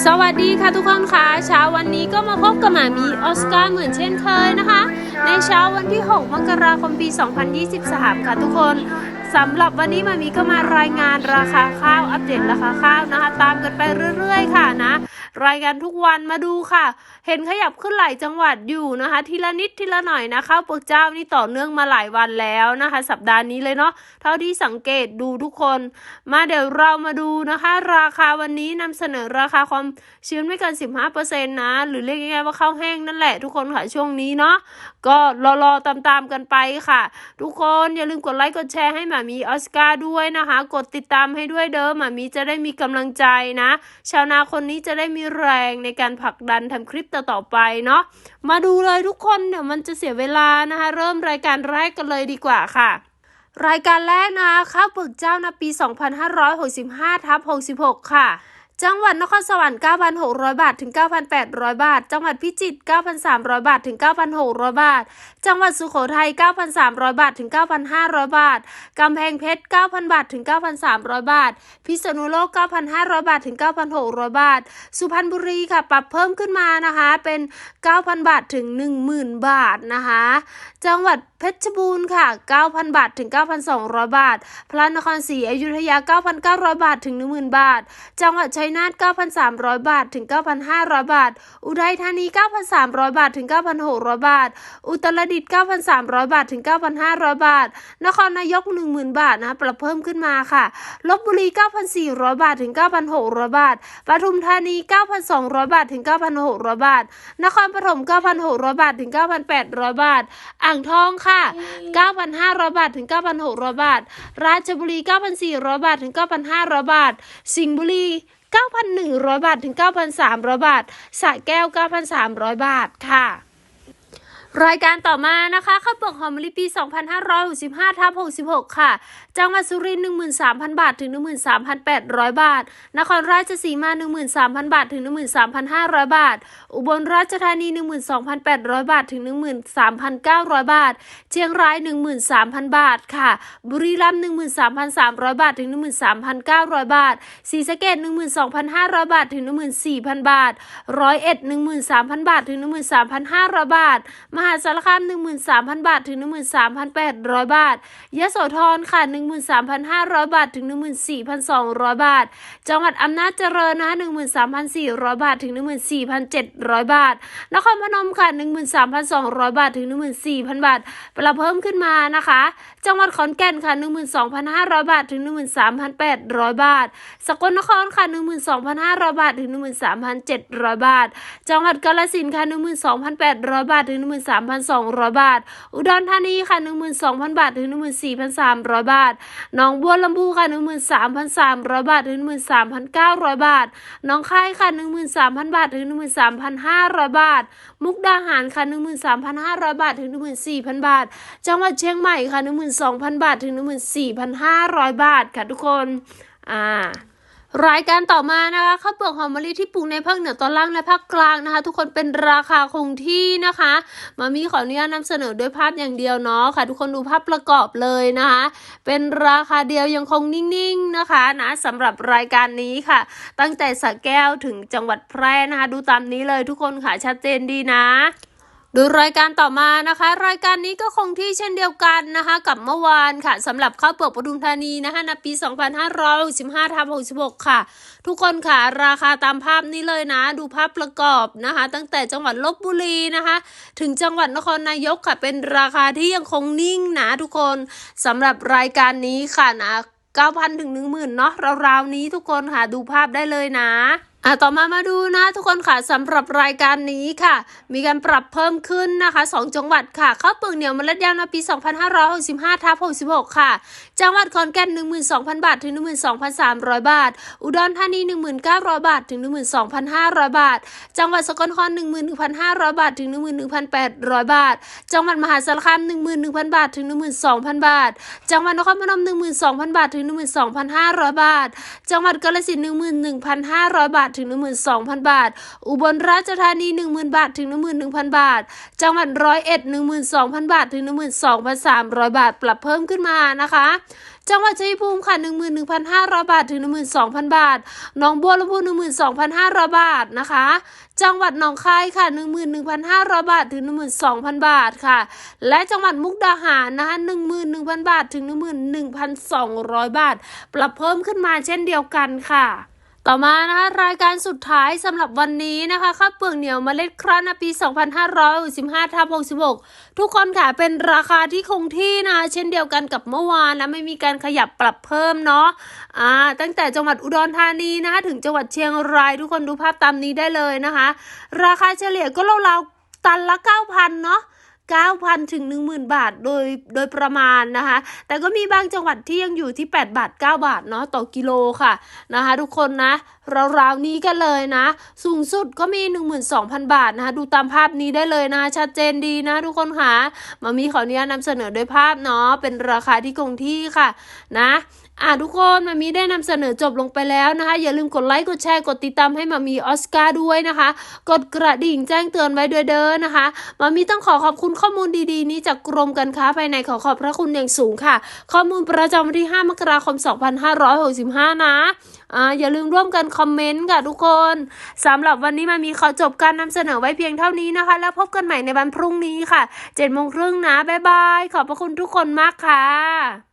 สวัสดีค่ะทุกคนค่ะเช้าวันนี้ก็มาพบกับหมามีออสการ์เหมือนเช่นเคยนะคะ ในเช้าวันที่ 6 มกราคมปี 2023 ค่ะทุกคน สำหรับวันนี้มามีก็มารายงานราคาข้าวอัปเดตราคาข้าวนะคะ ตามกันไปเรื่อยๆ ค่ะนะ รายงานทุกวันมาดูค่ะ เห็นขยับขึ้นหลายจังหวัดอยู่นะคะ ทีละนิดทีละหน่อยนะข้าวเปลือกเจ้านี่ต่อเนื่องมาหลายวันแล้วนะคะ สัปดาห์นี้เลยเนาะเท่าที่สังเกตดูทุกคน มาเดี๋ยวเรามาดูนะคะ ราคาวันนี้นำเสนอราคาความชื้นไม่เกิน 15%นะหรือเรียกง่ายๆว่าข้าวแห้งนั่นแหละทุกคนค่ะช่วงนี้เนาะก็รอๆตามๆกันไปค่ะ ทุกคนอย่าลืมกดไลค์กดแชร์ให้หมามีออสการ์ด้วยนะคะ กดติดตามให้ด้วยเด้อหมามีจะได้มีกำลังใจนะ ชาวนาคนนี้จะได้มีแรงในการผลักดันทำคลิปต่อๆไปเนาะมาดูเลยทุกคนเดี๋ยวมันจะเสียเวลานะคะ เริ่มรายการแรกกันเลยดีกว่าค่ะรายการแรกนะข้าวเปลือกเจ้านะปี 2565ทับ66 ค่ะ จังหวัดนครสวรรค์ 9,600 บาท ถึง 9,800 บาท จังหวัดพิจิตร 9,300 บาท ถึง 9,600 บาท จังหวัดสุโขทัย 9,300 บาท ถึง 9,500 บาท กำแพงเพชร 9,000 บาท ถึง 9,300 บาท พิษณุโลก 9,500 บาท ถึง 9,600 บาท สุพรรณบุรีค่ะ ปรับเพิ่มขึ้นมานะคะ เป็น 9,000 บาท ถึง 10,000 บาทนะคะ จังหวัด เพชรบูรณ์ค่ะ 9,000 บาทถึง 9,200 บาท พระนครศรีอยุธยา 9,900 บาทถึง 10,000 บาท จังหวัดชัยนาท 9,300 บาทถึง 9,500 บาท อุทัยธานี 9,300 บาทถึง 9,600 บาท อุตรดิตถ์ 9,300 บาทถึง 9,500 บาท นครนายก 10,000 บาทนะ ปรับเพิ่มขึ้นมาค่ะ ลบบุรี 9,400 บาทถึง 9,600 บาท ปทุมธานี 9,200 บาทถึง 9,600 บาท นครปฐม 9,600 บาทถึง 9,800 บาท อ่างทองค่ะ9,500 บาท ถึง 9,600 บาท ราชบุรี 9,400 บาท ถึง 9,500 บาท สิงห์บุรี 9,100 บาท ถึง 9,300 บาทสระแก้ว 9,300 บาทค่ะ รายการต่อมานะคะข้าวเปลือกหอมมะลิปี 2565ทับ66 ค่ะ จังหวัดสุรินทร์13,000 บาท ถึง 13,800 บาท นครราชสีมา 13,000 บาท ถึง 13,500 บาท อุบลราชธานี 12,800 บาท ถึง 13,900 บาท เชียงราย 13,000 บาทค่ะ บุรีรัมย์13,300 บาท ถึง 13,900 บาท ศรีสะเกษ12,500 บาท ถึง 14,000 บาท ร้อยเอ็ด13,000 บาท ถึง 13,500 บาทมหาสารคาม 13,000 บาทถึง 13,800 บาท ยะโสธรค่ะ 13,500 บาทถึง 14,200 บาท จังหวัดอำนาจเจริญนะคะ13,400 บาทถึง 14,700 บาท นครพนมค่ะ 13,200 บาทถึง 14,000 บาท ปรับเพิ่มขึ้นมานะคะ จังหวัดขอนแก่นค่ะ 12,500 บาทถึง 13,800 บาท สกลนครค่ะ 12,500 บาทถึง 13,700 บาท จังหวัดกาฬสินธุ์ค่ะ 12,800 บาทถึง 13,000 13,200 บาท อุดรธานีค่ะ 12,000 บาท ถึง 14,300 บาท หนองบัวลำพูค่ะ 13,300 บาท ถึง 13,900 บาท หนองคายค่ะ 13,000 บาท ถึง 13,500 บาท มุกดาหารค่ะ 13,500 บาท ถึง 14,000 บาท จังหวัดเชียงใหม่ค่ะ 12,000 บาท ถึง 14,500 บาทค่ะทุกคน อ่า รายการต่อมานะคะข้าวเปลือกหอมมะลิที่ปลูกในภาคเหนือตอนล่างและภาคกลางนะคะ ทุกคนเป็นราคาคงที่นะคะมามีขออนุญาตนำเสนอด้วยภาพอย่างเดียวเนาะค่ะ ทุกคนดูภาพประกอบเลยนะคะ เป็นราคาเดียวยังคงนิ่งๆนะคะนะสำหรับรายการนี้ค่ะ ตั้งแต่สระแก้วถึงจังหวัดแพร่นะคะ ดูตามนี้เลยทุกคนค่ะชัดเจนดีนะ ดูรายการต่อมานะคะ รายการนี้ก็คงที่เช่นเดียวกันนะคะกับเมื่อวานค่ะสำหรับข้าวเปลือกปทุมธานีนะคะในปี 2565ทับ66 ค่ะ ทุกคนค่ะราคาตามภาพนี้เลยนะ ดูภาพประกอบนะคะ ตั้งแต่จังหวัดลบบุรีนะคะ ถึงจังหวัดนครนายกค่ะ เป็นราคาที่ยังคงนิ่งนะทุกคนสำหรับรายการนี้ค่ะนะ9,000ถึง10,000เนาะราวๆนี้ทุกคนค่ะดูภาพได้เลยนะ อะต่อมามาดูนะทุกคนค่ะสำหรับรายการนี้ค่ะ มีการปรับเพิ่มขึ้นนะคะ 2 จังหวัดค่ะ เข้าเปลือกเหนียวมเมล็ดยาวในปี 2565ทับ66 ค่ะ จังหวัดขอนแก่น 12,000 บาท ถึง 12,300 บาท อุดรธานี 1,900 บาท ถึง 12,500 บาท จังหวัดสกลนคร 11,500 บาท ถึง 11,800 บาท จังหวัดมหาสารคาม 11,000 บาท ถึง 12,000 บาท จังหวัดนครพนม 12,000 บาท ถึง 12,500 บาท จังหวัดกาฬสินธุ์11,500 บาทถึง 12,000 บาท อุบลราชธานี 10,000 บาทถึง 11,000 บาท จังหวัดร้อยเอ็ด12,000 บาทถึง 12,300 บาท ปรับเพิ่มขึ้นมานะคะ จังหวัดชัยภูมิค่ะ11,500 บาทถึง 12,000 บาทหนองบัวลำพู12,500 บาทนะคะ จังหวัดหนองคายค่ะ11,500 บาทถึง 12,000 บาทค่ะ และจังหวัดมุกดาหารนะคะ11,000 บาทถึง 11,200 บาท ปรับเพิ่มขึ้นมาเช่นเดียวกันค่ะ ต่อมานะคะรายการสุดท้ายสำหรับวันนี้นะคะข้าวเปลือกเหนียวเมล็ดครั้นปี 2565ทับ66 ทุกคนค่ะเป็นราคาที่คงที่นะคะเช่นเดียวกันกับเมื่อวานนะไม่มีการขยับปรับเพิ่มเนาะอ่าตั้งแต่จังหวัดอุดรธานีนะคะถึงจังหวัดเชียงราย ทุกคนดูภาพตามนี้ได้เลยนะคะ ราคาเฉลี่ยก็ราวๆตันละ 9,000เนาะ 9,000 ถึง 10,000 บาทโดยโดยประมาณนะคะ แต่ก็มีบางจังหวัดที่ยังอยู่ที่ 8 บาท 9 บาทเนาะต่อกิโลค่ะนะคะทุกคนนะราวๆนี้กันเลยนะ สูงสุดก็มี 12,000 บาทนะคะ ดูตามภาพนี้ได้เลยนะ ชัดเจนดีนะทุกคนค่ะมามีขออนุญาตนำเสนอโดยภาพเนาะเป็นราคาที่คงที่ค่ะนะอะทุกคนมามีได้นำเสนอจบลงไปแล้วนะคะ อย่าลืมกดไลค์กดแชร์กดติดตามให้มามีออสการ์ด้วยนะคะ กดกระดิ่งแจ้งเตือนไว้ด้วยเด้อนะคะมามีต้องขอขอบคุณข้อมูลดีๆ นี้จากกรมการค้าภายในขอขอบพระคุณอย่างสูงค่ะ ข้อมูลประจำวันที่ 5 มกราคม 2565 นะ อ่าอย่าลืมร่วมกันคอมเมนต์ค่ะทุกคนสำหรับวันนี้มามีขอจบการนำเสนอไว้เพียงเท่านี้นะคะ แล้วพบกันใหม่ในวันพรุ่งนี้ค่ะเจ็ดโมงครึ่งนะบ๊ายบายขอบพระคุณทุกคนมากค่ะ